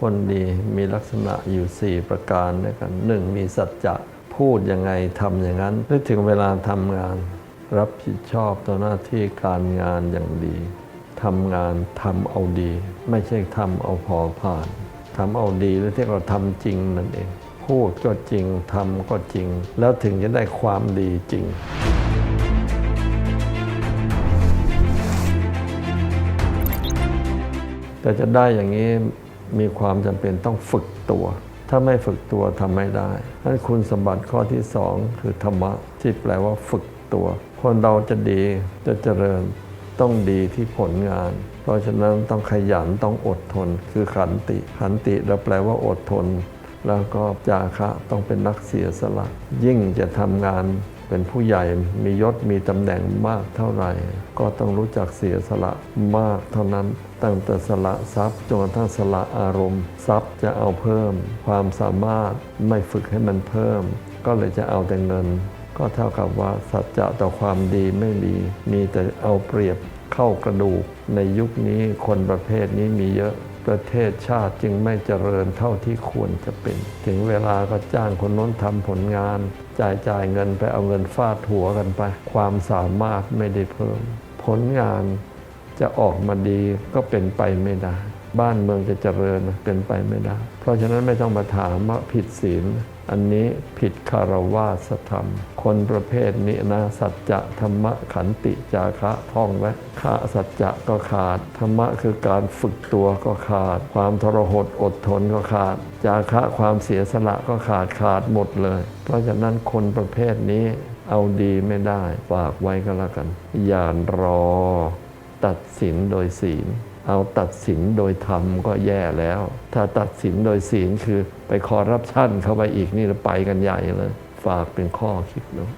คนดีมีลักษณะอยู่ 4 ประการด้วยกันหนึ่งมีสัจจะพูดยังไงทำอย่างนั้นนึกถึงเวลาทำงาน รับผิดชอบต่อหน้าที่การงานอย่างดีทำงานทำเอาดี ไม่ใช่ทำเอาพอผ่านทำเอาดีแล้วที่เราทำจริงนั่นเอง พูดก็จริงทำก็จริง แล้วถึงจะได้ความดีจริงแต่จะได้อย่างนี้ มีความจำเป็นต้องฝึกตัว ถ้าไม่ฝึกตัวทำไม่ได้นั่นคุณสมบัติข้อที่สองคือธรรมะที่แปลว่าฝึกตัว คนเราจะดีจะเจริญต้องดีที่ผลงาน เพราะฉะนั้นต้องขยันต้องอดทน คือขันติ ขันติเราแปลว่าอดทน แล้วก็จาคะต้องเป็นนักเสียสละ ยิ่งจะทำงาน เป็นผู้ใหญ่มียศมีตำแหน่งมากเท่าไหร่ ก็ต้องรู้จักเสียสละมากเท่านั้น ตั้งแต่สละทรัพย์จนกระทั่งสละอารมณ์ ทรัพย์จะเอาเพิ่ม ความสามารถไม่ฝึกให้มันเพิ่ม ก็เลยจะเอาแต่เงิน ก็เท่ากับว่าสัจจะต่อความดีไม่มี มีแต่เอาเปรียบเข้ากระดูก ในยุคนี้คนประเภทนี้มีเยอะ ประเทศชาติจึงไม่เจริญเท่าที่ควรจะเป็น ถึงเวลาก็จ้างคนโน้นทำผลงาน จ่ายจ่ายเงินไปเอาเงินฟาดหัวกันไป ความสามารถไม่ได้เพิ่ม ผลงานจะออกมาดีก็เป็นไปไม่ได้ บ้านเมืองจะเจริญเป็นไปไม่ได้ เพราะฉะนั้นไม่ต้องมาถามว่าผิดศีล อันนี้ผิดคารวาสธรรม คนประเภทนี้นะสัจจะธรรมะขันติจาคะท่องไว้ขาสัจจะก็ขาด ธรรมะคือการฝึกตัวก็ขาด ความทรหดอดทนก็ขาด จาคะความเสียสละก็ขาดขาดหมดเลย เพราะฉะนั้นคนประเภทนี้เอาดีไม่ได้ฝากไว้ก็แล้วกันอย่ารอตัดสินโดยศีล เอาตัดสินโดยธรรมก็แย่แล้ว ถ้าตัดสินโดยศีลคือไปคอร์รัปชันเข้าไปอีกนี่เราไปกันใหญ่เลย ฝากเป็นข้อคิดเนาะ